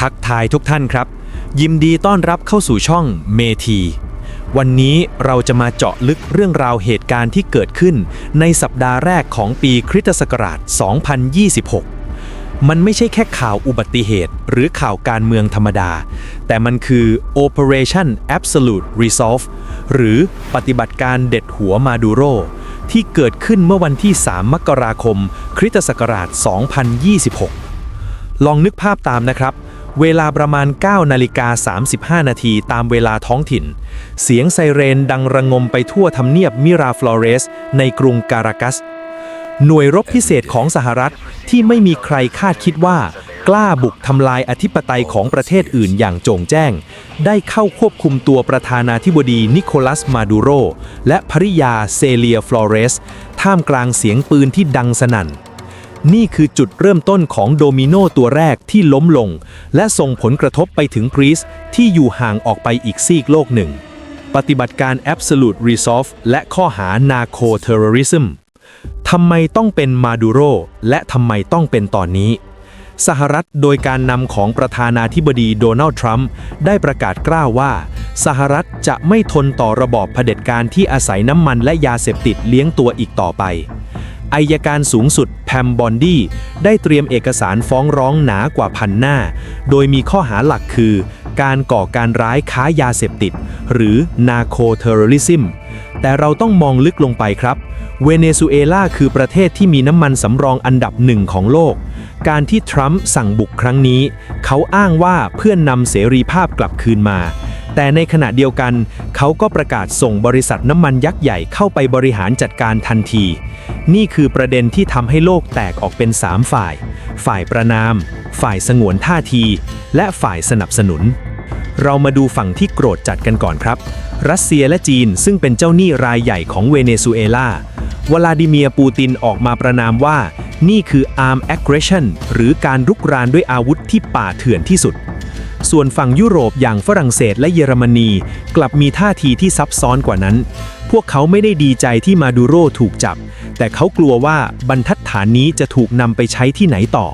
ทักทายทุกท่านครับ ยินดีต้อนรับเข้าสู่ช่องเมที วันนี้เราจะมาเจาะลึกเรื่องราวเหตุการณ์ที่เกิดขึ้น ในสัปดาห์แรกของปีคริสตศักราช 2026 มันไม่ใช่แค่ข่าวอุบัติเหตุ หรือข่าวการเมืองธรรมดา แต่มันคือ Operation Absolute Resolve หรือปฏิบัติการเด็ดหัวมาดูโรที่เกิดขึ้นเมื่อวันที่ 3 มกราคม คริสตศักราช 2026 ลองนึกภาพตามนะครับ เวลาประมาณ 9 นาฬิกา 35 นาทีตามเวลาท้องถิ่น เสียงไซเรนดังระงมไปทั่วทำเนียบมิราฟลอเรส ในกรุงการากัส หน่วยรบพิเศษของสหรัฐที่ไม่มีใครคาดคิดว่า กล้าบุกทำลายอธิปไตยของประเทศอื่นอย่างโจ่งแจ้ง ได้เข้าควบคุมตัวประธานาธิบดีนิโคลัสมาดูโร และภริยาเซเลียฟลอเรส ท่ามกลางเสียงปืนที่ดังสนั่น นี่คือจุดเริ่มต้นของโดมิโนตัวแรกที่ล้มลง และส่งผลกระทบไปถึงกรีซที่อยู่ห่างออกไปอีกซีกโลกหนึ่ง ปฏิบัติการ Absolute Resolve และข้อหา Narco Terrorism ทำไมต้องเป็นมาดูโรและทำไมต้องเป็นตอนนี้ สหรัฐโดยการนำของประธานาธิบดีโดนัลด์ทรัมป์ได้ประกาศกล้าวว่า สหรัฐจะไม่ทนต่อระบอบเผด็จการที่อาศัยน้ำมันและยาเสพติดเลี้ยงตัวอีกต่อไป อายการสูงสุดแพมบอนดี้ได้เตรียมเอกสารฟ้องร้องหนากว่าพันหน้า โดยมีข้อหาหลักคือ การก่อการร้ายค้ายาเสพติด หรือนาโคเทอร์ริซึมแต่เราต้องมองลึกลงไปครับ เวเนซุเอลาคือประเทศที่มีน้ำมันสำรองอันดับหนึ่งของโลก การที่ทรัมป์สั่งบุกครั้งนี้ เขาอ้างว่าเพื่อนนำเสรีภาพกลับคืนมา แต่ในขณะเดียวกัน เขาก็ประกาศส่งบริษัทน้ำมันยักษ์ใหญ่เข้าไปบริหารจัดการทันที นี่คือประเด็นที่ทำให้โลกแตกออกเป็น 3 ฝ่าย ฝ่ายประนาม ฝ่ายสงวนท่าที และฝ่ายสนับสนุน เรามาดูฝั่งที่โกรธจัดกันก่อนครับ รัสเซียและจีนซึ่งเป็นเจ้าหนี้รายใหญ่ของเวเนซุเอลาวลาดิเมียร์ปูตินออกมาประนามว่า นี่คือ arm aggression หรือการรุกรานด้วยอาวุธที่ป่าเถื่อนที่สุด ส่วนฝั่งยุโรปอย่างฝรั่งเศสและเยอรมนี กลับมีท่าทีที่ซับซ้อนกว่านั้น พวกเขาไม่ได้ดีใจที่มาดูโรถูกจับ แต่เขากลัวว่าบรรทัดฐานนี้จะถูกนำไปใช้ที่ไหนต่อ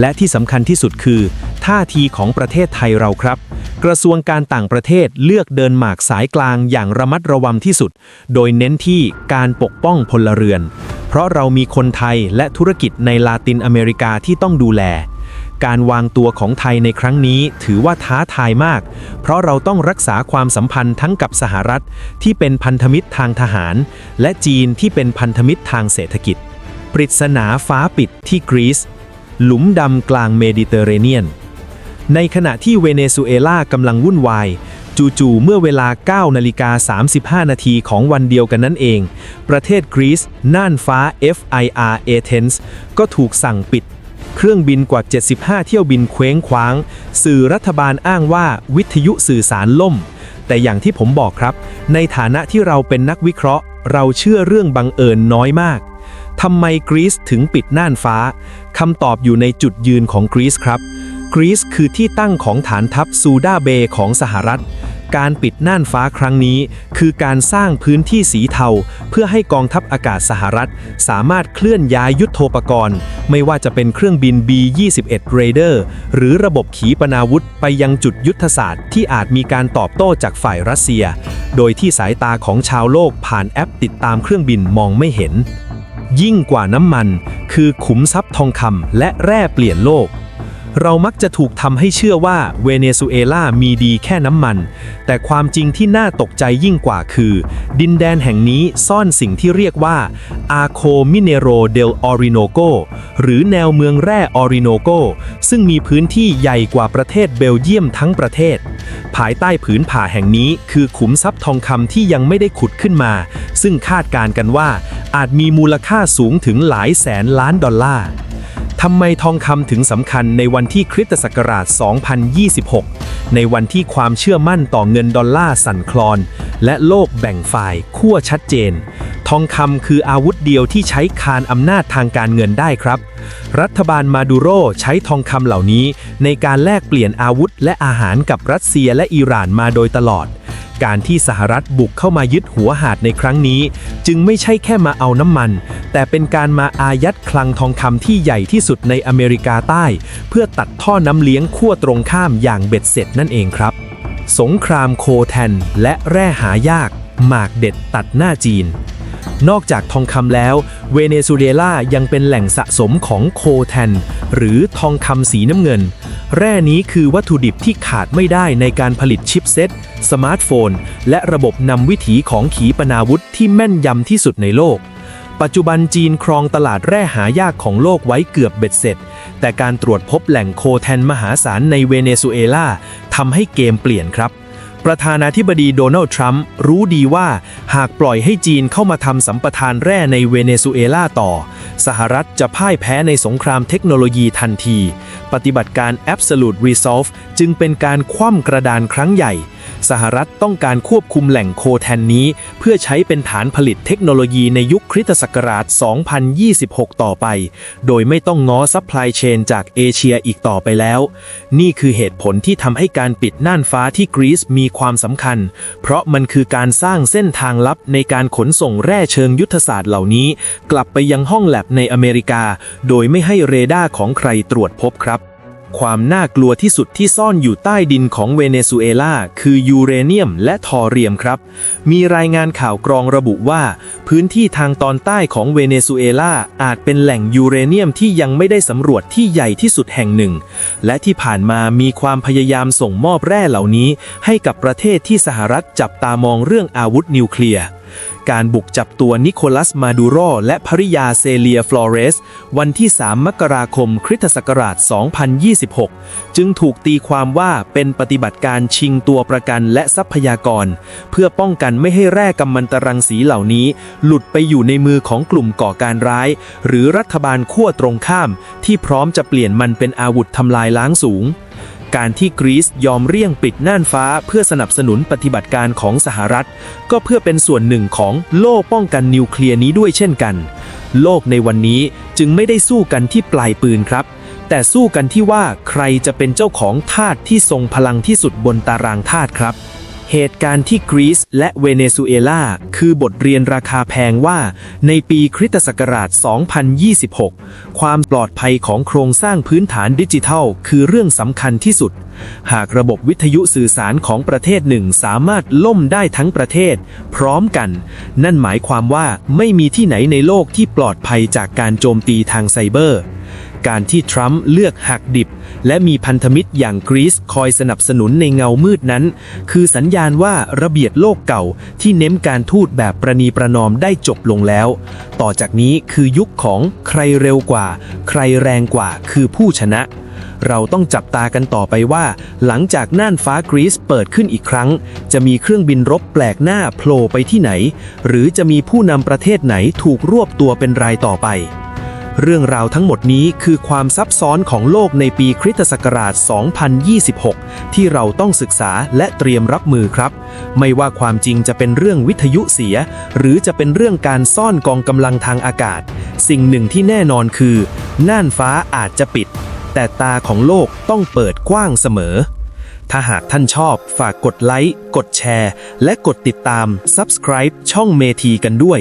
และที่สำคัญที่สุดคือ ท่าทีของประเทศไทยเราครับกระทรวงการต่างประเทศเลือกเดินหมากสายกลางอย่างระมัดระวังที่สุด โดยเน้นที่การปกป้องพลเรือน เพราะเรามีคนไทยและธุรกิจในลาตินอเมริกาที่ต้องดูแล การวางตัวของไทยในครั้งนี้ถือว่าท้าทายมาก เพราะเราต้องรักษาความสัมพันธ์ทั้งกับสหรัฐที่เป็นพันธมิตรทางทหาร และจีนที่เป็นพันธมิตรทางเศรษฐกิจ ปริศนาฟ้าปิดที่กรีซ หลุมดำกลางเมดิเตอร์เรเนียน ในขณะที่เวเนซุเอลากำลังวุ่นวายจู่ๆ เมื่อเวลา 9 นาฬิกา 35 นาทีของวันเดียวกันนั่นเอง ประเทศกรีซ น่านฟ้า FIR Athens ก็ถูกสั่งปิด เครื่องบินกว่า 75 เที่ยวบินเคว้งคว้าง สื่อรัฐบาลอ้างว่าวิทยุสื่อสารล่ม แต่อย่างที่ผมบอกครับ ในฐานะที่เราเป็นนักวิเคราะห์ เราเชื่อเรื่องบังเอิญน้อยมากทำไมกรีซถึงปิดน่านฟ้าคำตอบอยู่ในจุดยืนของกรีซครับ กรีซคือที่ตั้งของฐานทัพซูดาเบย์ของสหรัฐ การปิดน่านฟ้าครั้งนี้ คือการสร้างพื้นที่สีเทา เพื่อให้กองทัพอากาศสหรัฐ สามารถเคลื่อนย้ายยุทโธปกรณ์ ไม่ว่าจะเป็นเครื่องบิน B-21 Raider หรือระบบขีปนาวุธไปยังจุดยุทธศาสตร์ที่อาจมีการตอบโต้จากฝ่ายรัสเซีย โดยที่สายตาของชาวโลกผ่านแอปติดตามเครื่องบินมองไม่เห็น ยิ่งกว่าน้ำมัน คือขุมทรัพย์ทองคำและแร่เปลี่ยนโลก เรามักจะถูกทำให้เชื่อว่าเวเนซุเอลามีดีแค่น้ำมัน แต่ความจริงที่น่าตกใจยิ่งกว่าคือ ดินแดนแห่งนี้ซ่อนสิ่งที่เรียกว่าอาโคมิเนโรเดลออริโนโกหรือแนวเมืองแร่ออริโนโกซึ่งมีพื้นที่ใหญ่กว่าประเทศเบลเยียมทั้งประเทศ ภายใต้ผืนผ่าแห่งนี้คือขุมทรัพย์ทองคำที่ยังไม่ได้ขุดขึ้นมา ซึ่งคาดการกันว่าอาจมีมูลค่าสูงถึงหลายแสนล้านดอลลาร์ ทำไมทองคำถึงสำคัญในวันที่คริสตศักราช 2026 ในวันที่ความเชื่อมั่นต่อเงินดอลลาร์สั่นคลอน และโลกแบ่งฝ่ายขั้วชัดเจน ทองคำคืออาวุธเดียวที่ใช้คานอำนาจทางการเงินได้ครับ รัฐบาลมาดูโรใช้ทองคำเหล่านี้ ในการแลกเปลี่ยนอาวุธและอาหารกับรัสเซียและอิหร่านมาโดยตลอด การที่สหรัฐบุกเข้ามายึดหัวหาดในครั้งนี้ จึงไม่ใช่แค่มาเอาน้ำมัน แต่เป็นการมาอายัดคลังทองคำที่ใหญ่ที่สุดในอเมริกาใต้ เพื่อตัดท่อน้ำเลี้ยงขั้วตรงข้ามอย่างเบ็ดเสร็จนั่นเองครับ สงครามโคแทนและแร่หายาก หมากเด็ดตัดหน้าจีนนอกจากทองคำแล้ว เวเนซุเอลายังเป็นแหล่งสะสมของโคแทน หรือทองคำสีน้ำเงิน แร่นี้คือวัตถุดิบที่ขาดไม่ได้ในการผลิตชิปเซ็ตสมาร์ทโฟน และระบบนำวิถีของขีปนาวุธที่แม่นยำที่สุดในโลก ปัจจุบันจีนครองตลาดแร่หายากของโลกไว้เกือบเบ็ดเสร็จ แต่การตรวจพบแหล่งโคแทนมหาศาลในเวเนซุเอลาทำให้เกมเปลี่ยนครับ ประธานาธิบดีโดนัลด์ทรัมป์รู้ดีว่าหากปล่อยให้จีนเข้ามาทำสัมปทานแร่ในเวเนซุเอลาต่อ สหรัฐจะพ่ายแพ้ในสงครามเทคโนโลยีทันที ปฏิบัติการ Absolute Resolve จึงเป็นการคว่ำกระดานครั้งใหญ่ สหรัฐต้องการควบคุมแหล่งโคแทนนี้ เพื่อใช้เป็นฐานผลิตเทคโนโลยีในยุคคริสตศักราช 2026 ต่อไป โดยไม่ต้องง้อซัพพลายเชนจากเอเชียอีกต่อไปแล้ว นี่คือเหตุผลที่ทำให้การปิดน่านฟ้าที่กรีซมีความสำคัญ เพราะมันคือการสร้างเส้นทางลับในการขนส่งแร่เชิงยุทธศาสตร์เหล่านี้ กลับไปยังห้องแลบในอเมริกา โดยไม่ให้เรดาร์ของใครตรวจพบครับ ความน่ากลัวที่สุดที่ซ่อนอยู่ใต้ดินของเวเนซุเอลาคือยูเรเนียมและทอเรียมครับ มีรายงานข่าวกรองระบุว่า พื้นที่ทางตอนใต้ของเวเนซุเอลาอาจเป็นแหล่งยูเรเนียมที่ยังไม่ได้สำรวจที่ใหญ่ที่สุดแห่งหนึ่ง และที่ผ่านมามีความพยายามส่งมอบแร่เหล่านี้ ให้กับประเทศที่สหรัฐจับตามองเรื่องอาวุธนิวเคลียร์ การบุกจับตัวนิโคลัสมาดูโรและภริยาเซเลียฟลอเรส วันที่ 3 มกราคมคริสตศักราช 2026 จึงถูกตีความว่าเป็นปฏิบัติการชิงตัวประกันและทรัพยากร เพื่อป้องกันไม่ให้แร่กำมันตรังสีเหล่านี้ หลุดไปอยู่ในมือของกลุ่มก่อการร้าย หรือรัฐบาลขั้วตรงข้าม ที่พร้อมจะเปลี่ยนมันเป็นอาวุธทำลายล้างสูง การที่กรีซยอมเรี่ยงปิดน่านฟ้าเพื่อสนับสนุนปฏิบัติการของสหรัฐ ก็เพื่อเป็นส่วนหนึ่งของโล่ป้องกันนิวเคลียร์นี้ด้วยเช่นกัน โลกในวันนี้จึงไม่ได้สู้กันที่ปลายปืนครับ แต่สู้กันที่ว่าใครจะเป็นเจ้าของธาตุที่ทรงพลังที่สุดบนตารางธาตุครับ เหตุการณ์ที่กรีซและเวเนซุเอลาคือบทเรียนราคาแพงว่าในปีคริสตศักราช 2026 ความปลอดภัยของโครงสร้างพื้นฐานดิจิทัล คือเรื่องสำคัญที่สุด หากระบบวิทยุสื่อสารของประเทศหนึ่งสามารถล่มได้ทั้งประเทศ พร้อมกัน นั่นหมายความว่าไม่มีที่ไหนในโลกที่ปลอดภัยจากการโจมตีทางไซเบอร์ การที่ทรัมป์เลือกหักดิบ และมีพันธมิตรอย่างกรีซคอยสนับสนุนในเงามืดนั้น คือสัญญาณว่าระเบียบโลกเก่าที่เน้นการทูตแบบประนีประนอมได้จบลงแล้ว ต่อจากนี้คือยุคของใครเร็วกว่า ใครแรงกว่าคือผู้ชนะเราต้องจับตากันต่อไปว่า หลังจากน่านฟ้ากรีซเปิดขึ้นอีกครั้ง จะมีเครื่องบินรบแปลกหน้าโผล่ไปที่ไหน หรือจะมีผู้นำประเทศไหนถูกรวบตัวเป็นรายต่อไป เรื่องราวทั้งหมดนี้คือความซับซ้อนของโลกในปีคริสตศักราช 2026 ที่เราต้องศึกษาและเตรียมรับมือครับ ไม่ว่าความจริงจะเป็นเรื่องวิทยุเสีย หรือจะเป็นเรื่องการซ่อนกองกำลังทางอากาศ สิ่งหนึ่งที่แน่นอนคือน่านฟ้าอาจจะปิด แต่ตาของโลกต้องเปิดกว้างเสมอ ถ้าหากท่านชอบฝากกดไลค์ กดแชร์ และกดติดตาม Subscribe ช่องเมทีกันด้วย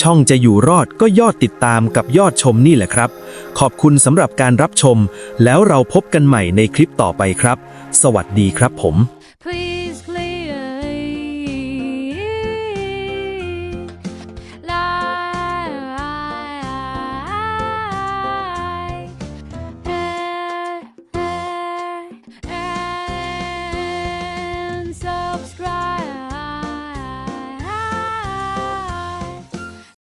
ช่องจะอยู่รอดก็ยอดติดตามกับยอดชมนี่แหละครับ ขอบคุณสำหรับการรับชม แล้วเราพบกันใหม่ในคลิปต่อไปครับ สวัสดีครับผม Please